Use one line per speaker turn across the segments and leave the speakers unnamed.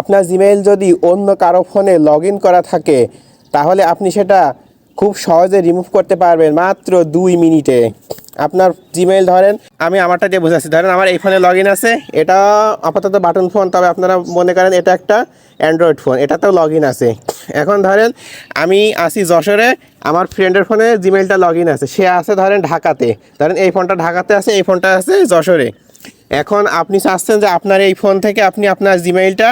আপনার জিমেইল যদি অন্য কারও ফোনে লগ করা থাকে, তাহলে আপনি সেটা খুব সহজে রিমুভ করতে পারবেন মাত্র দুই মিনিটে। আপনার জিমেইল ধরেন, আমি আমারটা দিয়ে বোঝাচ্ছি। ধরেন আমার এই ফোনে লগ আছে, এটা আপাতত বাটন ফোন, তবে আপনারা মনে করেন এটা একটা অ্যান্ড্রয়েড ফোন, এটাতেও লগ আছে। এখন ধরেন, আমি আসি যশোরে, আমার ফ্রেন্ডের ফোনে জিমেইলটা লগ আছে। সে আছে ধরেন ঢাকাতে। ধরেন এই ফোনটা ঢাকাতে আছে, এই ফোনটা আছে যশোরে। এখন আপনি চাচ্ছেন যে আপনার এই ফোন থেকে আপনি আপনার জিমেইলটা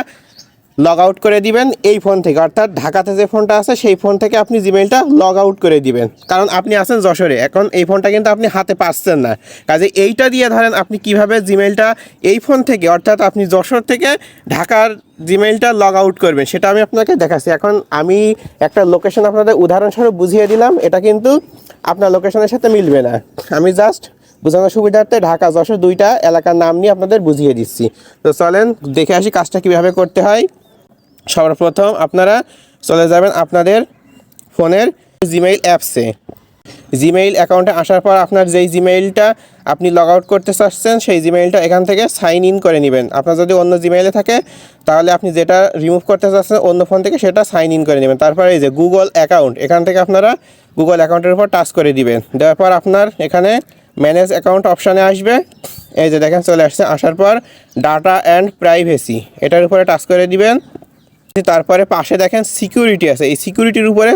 লগ আউট করে দিবেন এই ফোন থেকে। অর্থাৎ ঢাকাতে যে ফোনটা আছে, সেই ফোন থেকে আপনি জিমেইলটা লগ আউট করে দিবেন। কারণ আপনি আছেন যশোরে। এখন এই ফোনটা কিন্তু আপনি হাতে পাচ্ছেন না। কাজে এইটা দিয়ে ধরেন আপনি কীভাবে জিমেইলটা এই ফোন থেকে, অর্থাৎ আপনি যশোর থেকে ঢাকার জিমেইলটা লগ আউট করবেন, সেটা আমি আপনাকে দেখাচ্ছি। এখন আমি একটা লোকেশন আপনাদের উদাহরণস্বরূপ বুঝিয়ে দিলাম। এটা কিন্তু আপনার লোকেশনের সাথে মিলবে না। আমি জাস্ট বোঝানোর সুবিধার্থে ঢাকা, যশোর দুইটা এলাকার নাম নিয়ে আপনাদের বুঝিয়ে দিচ্ছি। তো চলেন, দেখে আসি কাজটা কীভাবে করতে হয়। সর্বপ্রথম আপনারা চলে যাবেন আপনাদের ফোনের জিমেইল অ্যাপসে জিমেইল অ্যাকাউন্টে আসার পর আপনার যেই জিমেইলটা আপনি লগ আউট করতে চাচ্ছেন, সেই জিমেইলটা এখান থেকে সাইন ইন করে নেবেন। আপনার যদি অন্য জিমেইলে থাকে, তাহলে আপনি যেটা রিমুভ করতে চাচ্ছেন অন্য ফোন থেকে, সেটা সাইন ইন করে নেবেন। তারপরে এই যে গুগল অ্যাকাউন্ট এখান থেকে আপনারা গুগল অ্যাকাউন্টের উপর টাচ করে দিবেন। দেওয়ার পর আপনার এখানে ম্যানেজ অ্যাকাউন্ট অপশানে আসবে। এই যে দেখেন চলে আসছে। আসার পর ডাটা অ্যান্ড প্রাইভেসি এটার উপরে টাচ করে দিবেন। তারপরে পাশে দেখেন সিকিউরিটি আছে। এই সিকিউরিটির উপরে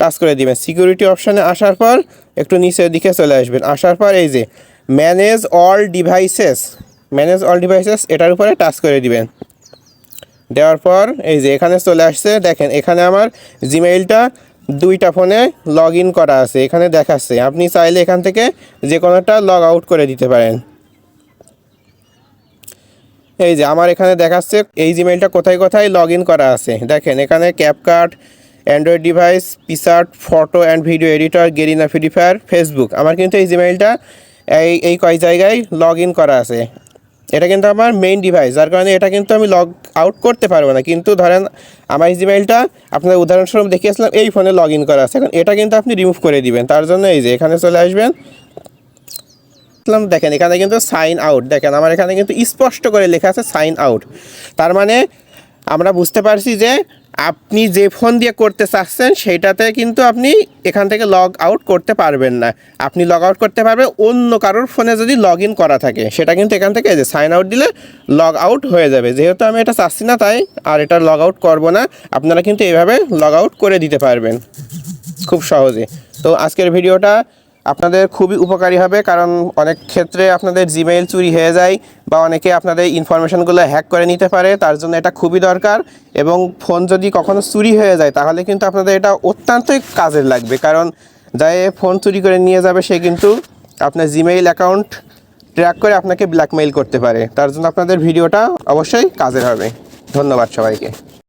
টাচ করে দিবেন। সিকিউরিটি অপশানে আসার পর একটু নিচের দিকে চলে আসবেন। আসার পর এই যে manage all devices manage all devices এটার উপরে টাচ করে দিবেন। দেওয়ার পর এই যে এখানে চলে আসছে, দেখেন এখানে আমার জিমেইলটা দুইটা ফোনে লগ ইন করা আছে। এখানে দেখাচ্ছে। আপনি চাইলে এখান থেকে যে কোনোটা লগ আউট করে দিতে পারেন। এই যে আমার এখানে দেখাচ্ছে এই জিমেলটা কোথায় কোথায় লগ করা আছে। দেখেন, এখানে CapCut Android device PicsArt photo and video editor Garena free fire Facebook আমার কিন্তু এই জিমেলটা এই এই কয় জায়গায় লগ করা আছে। এটা কিন্তু আমার মেইন ডিভাইস যার কারণে এটা কিন্তু আমি লগ আউট করতে পারব না। কিন্তু ধরেন, আমার এই জিমেইলটা আপনার উদাহরণস্বরূপ দেখিয়েছিলাম, এই ফোনে লগ করা আছে। এখন এটা কিন্তু আপনি রিমুভ করে দিবেন। তার জন্য এই যে এখানে চলে আসবেন। দেখলাম, দেখেন, এখানে কিন্তু সাইন আউট দেখেন, আমার এখানে কিন্তু স্পষ্ট করে লেখা আছে সাইন আউট তার মানে আমরা বুঝতে পারছি যে আপনি যে ফোন দিয়ে করতে চাচ্ছেন সেইটাতে কিন্তু আপনি এখান থেকে লগ আউট করতে পারবেন না। আপনি লগ আউট করতে পারবেন, অন্য কারোর ফোনে যদি লগ ইন করা থাকে, সেটা কিন্তু এখান থেকে যে সাইন আউট দিলে লগ আউট হয়ে যাবে। যেহেতু আমি এটা চাচ্ছি না তাই আর এটা লগ আউট করব না, আপনারা কিন্তু এভাবে লগ আউট করে দিতে পারবেন। খুব সহজে। তো আজকের ভিডিওটা আপনাদের খুবই উপকারী হবে, কারণ অনেক ক্ষেত্রে আপনাদের জিমেইল চুরি হয়ে যায় বা অনেকে আপনাদের ইনফরমেশনগুলো হ্যাক করে নিতে পারে, তার জন্য এটা খুবই দরকার। এবং ফোন যদি কখনো চুরি হয়ে যায়, তাহলে কিন্তু আপনাদের এটা অত্যন্তই কাজের লাগবে, কারণ যাই ফোন চুরি করে নিয়ে যাবে, সে কিন্তু আপনার জিমেইল অ্যাকাউন্ট ট্র্যাক করে আপনাকে ব্ল্যাকমেইল করতে পারে। তার জন্য আপনাদের ভিডিওটা অবশ্যই কাজের হবে। ধন্যবাদ সবাইকে।